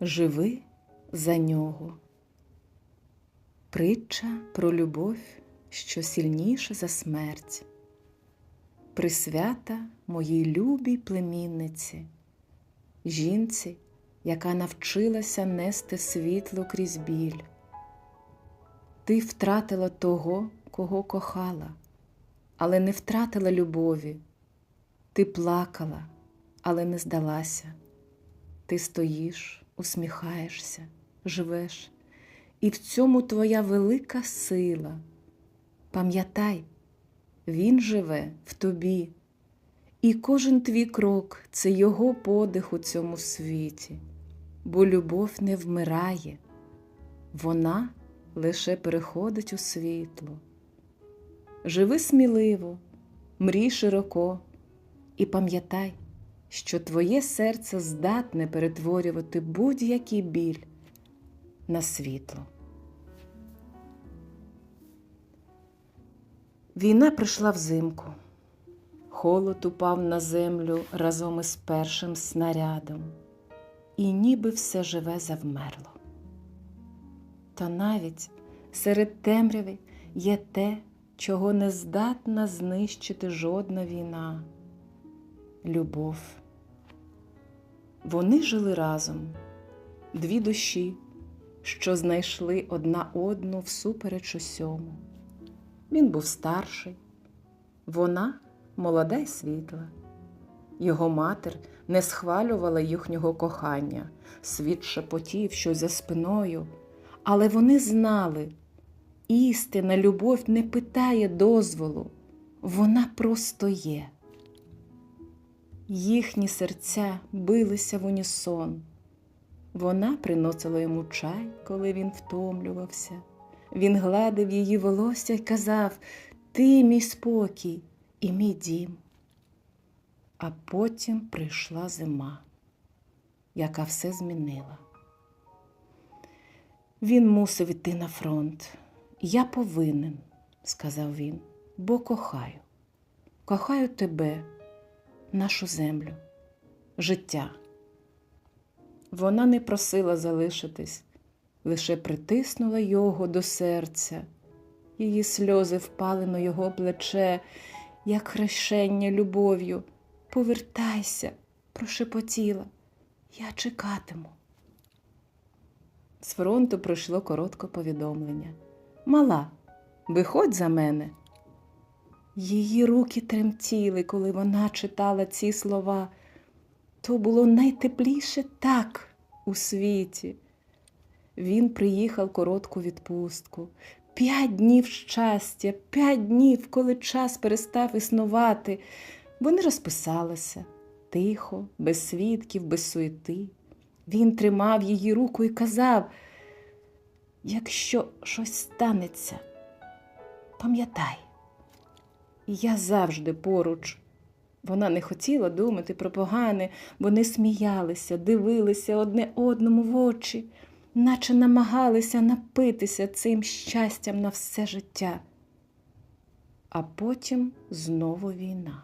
Живи за нього. Притча про любов, що сильніша за смерть. Присвята моїй любій племінниці, жінці, яка навчилася нести світло крізь біль. Ти втратила того, кого кохала, але не втратила любові. Ти плакала, але не здалася. Ти стоїш, усміхаєшся, живеш, і в цьому твоя велика сила. Пам'ятай, Він живе в тобі, і кожен твій крок це Його подих у цьому світі, бо любов не вмирає, вона лише переходить у світло. Живи сміливо, мрій широко, і пам'ятай, що твоє серце здатне перетворювати будь-який біль на світло. Війна прийшла взимку. Холод упав на землю разом із першим снарядом, і ніби все живе завмерло. Та навіть серед темряви є те, чого не здатна знищити жодна війна любов. Вони жили разом, дві душі, що знайшли одна одну всупереч усьому. Він був старший, вона молода й світла. Його матір не схвалювала їхнього кохання, світ шепотів щось за спиною, але вони знали, істина любов не питає дозволу, вона просто є. Їхні серця билися в унісон. Вона приносила йому чай, коли він втомлювався. Він гладив її волосся й казав Ти мій спокій і мій дім. А потім прийшла зима, яка все змінила. Він мусив іти на фронт. Я повинен, сказав він, бо кохаю. Кохаю тебе, нашу землю, життя. Вона не просила залишитись, лише притиснула його до серця. Її сльози впали на його плече, як хрещення любов'ю. Повертайся, прошепотіла, я чекатиму. З фронту прийшло коротке повідомлення. Мала, виходь за мене. Її руки тремтіли, коли вона читала ці слова. То було найтепліше так у світі. Він приїхав коротку відпустку. П'ять днів щастя, п'ять днів, коли час перестав існувати. Вони розписалися тихо, без свідків, без суєти. Він тримав її руку і казав, якщо щось станеться, пам'ятай, я завжди поруч. Вона не хотіла думати про погане, вони сміялися, дивилися одне одному в очі, наче намагалися напитися цим щастям на все життя. А потім знову війна.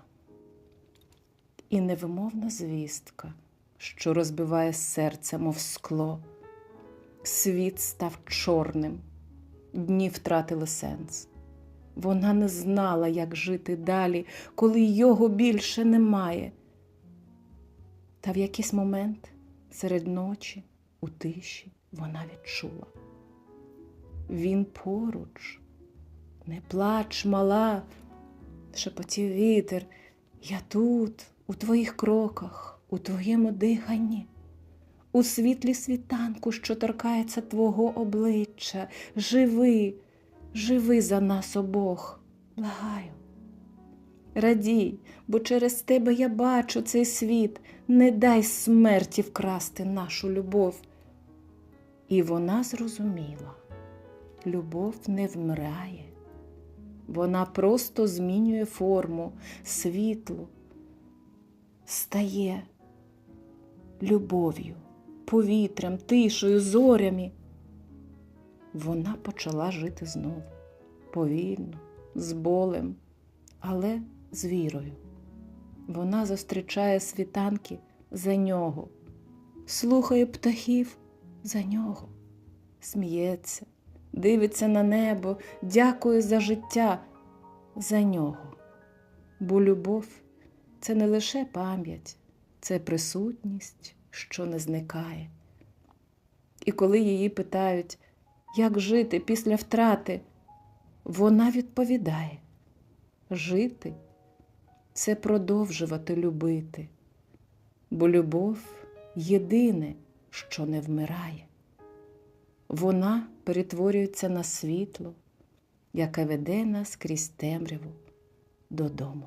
І невимовна звістка, що розбиває серце, мов скло. Світ став чорним, дні втратили сенс. Вона не знала, як жити далі, коли його більше немає. Та в якийсь момент серед ночі, у тиші, вона відчула. Він поруч, не плач, мала, шепотів вітер. Я тут, у твоїх кроках, у твоєму диханні, у світлі світанку, що торкається твого обличчя, живи. Живи за нас обох, благаю. Радій, бо через тебе я бачу цей світ, не дай смерті вкрасти нашу любов. І вона зрозуміла, любов не вмирає, вона просто змінює форму, світло, стає любов'ю, повітрям, тишою, зорями вона почала жити знову повільно, з болем, але з вірою. Вона зустрічає світанки за нього, слухає птахів за нього, сміється, дивиться на небо, дякує за життя за нього. Бо любов це не лише пам'ять, це присутність, що не зникає. І коли її питають, як жити після втрати, вона відповідає: жити це продовжувати любити, бо любов єдине, що не вмирає. Вона перетворюється на світло, яке веде нас крізь темряву додому.